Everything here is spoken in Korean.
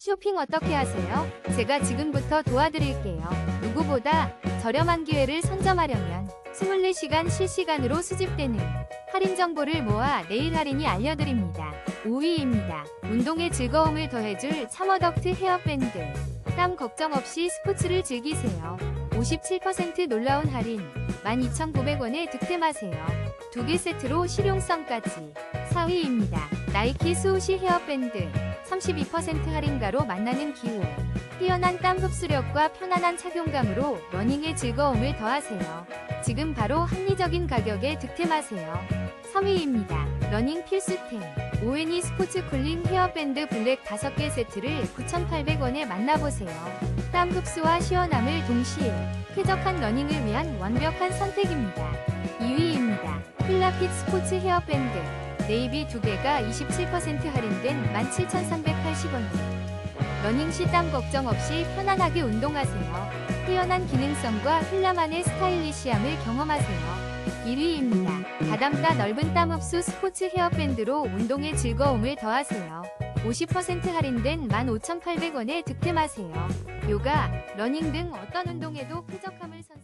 쇼핑 어떻게 하세요? 제가 지금부터 도와드릴게요. 누구보다 저렴한 기회를 선점하려면 24시간 실시간으로 수집되는 할인 정보를 모아 내일 할인이 알려드립니다. 5위입니다. 운동의 즐거움을 더해줄 참어덕트 헤어밴드. 땀 걱정 없이 스포츠를 즐기세요. 57% 놀라운 할인 12,900원에 득템하세요. 두 개 세트로 실용성까지. 4위입니다. 나이키 스우시 헤어밴드 32% 할인가로 만나는 기회. 뛰어난 땀 흡수력과 편안한 착용감으로 러닝의 즐거움을 더하세요. 지금 바로 합리적인 가격에 득템하세요. 3위입니다. 러닝 필수템. 오웬이 스포츠 쿨링 헤어밴드 블랙 5개 세트를 9,800원에 만나보세요. 땀 흡수와 시원함을 동시에 쾌적한 러닝을 위한 완벽한 선택입니다. 2위입니다. 필라핏 스포츠 헤어밴드. 네이비 2개가 27% 할인된 17,380원. 러닝 시 땀 걱정 없이 편안하게 운동하세요. 뛰어난 기능성과 힐라만의 스타일리시함을 경험하세요. 1위입니다. 가담다 넓은 땀 흡수 스포츠 헤어밴드로 운동의 즐거움을 더하세요. 50% 할인된 15,800원에 득템하세요. 요가, 러닝 등 어떤 운동에도 쾌적함을 선